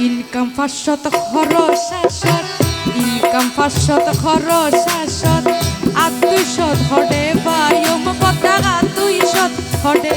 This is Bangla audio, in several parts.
ইনকাম পাঁচশত খরচ শাসত ইনকাম পাঁচশত খরচ শাসত আর হডে বায়ম কথা দুইশত হডে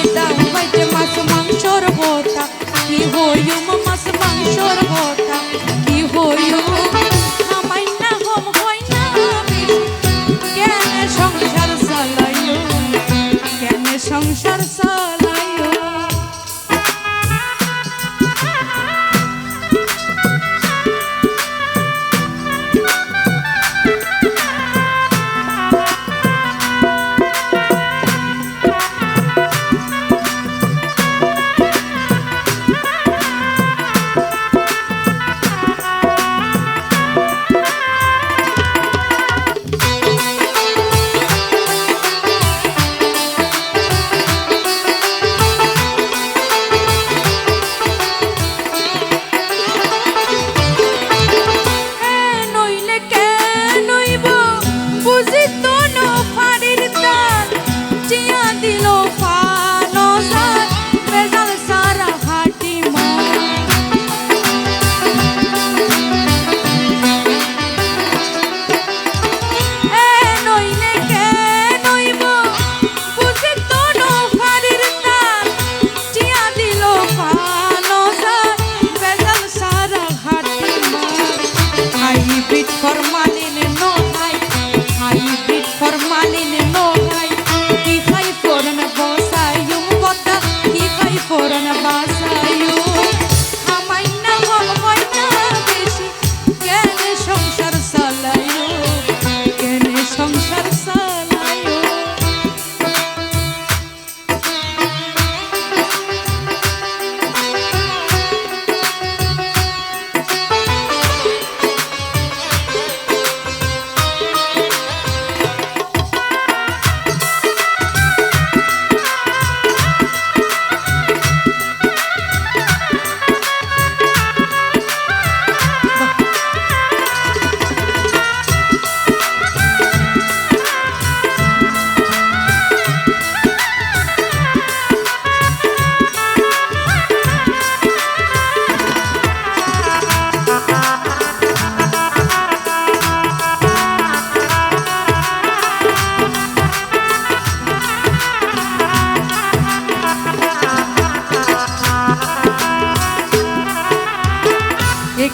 কি হইম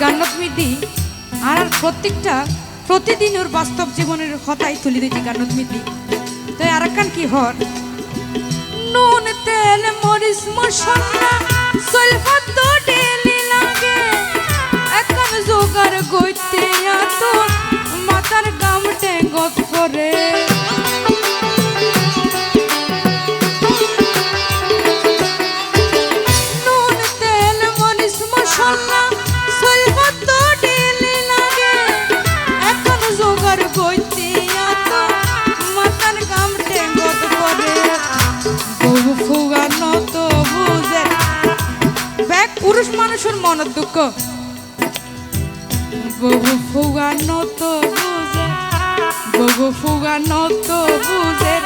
মিদি আর আর প্রত্যেকটা প্রতিদিন ওর বাস্তব জীবনের কথাই তুলি দিচ্ছি গানত মিদি তো আর একখান কি হর? নুন, তেল, মরিচ, মশলা সলফা তো ডেলি লাগে। এখন জোগার গইতে এত, মাথার গাম টেঙ্গত মানুষের মনের দুঃখ। বহু ফুগানো তো বুঝে গগো ফুগা নত বুঝের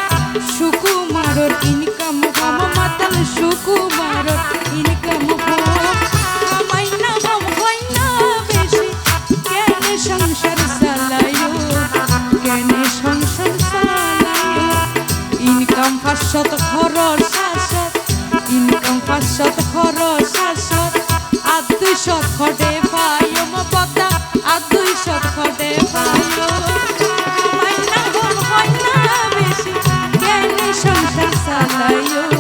সুকুমারর ইনকাম কম মাতাল সুকুমারর ইনকাম ইনকাম পাঁচশত খরচ ইনকাম পাঁচশত খরচ আর খটে পাইও মো পদ্মা আর দুইশত খটে পাইও বেশি কেন সংসার চালাইও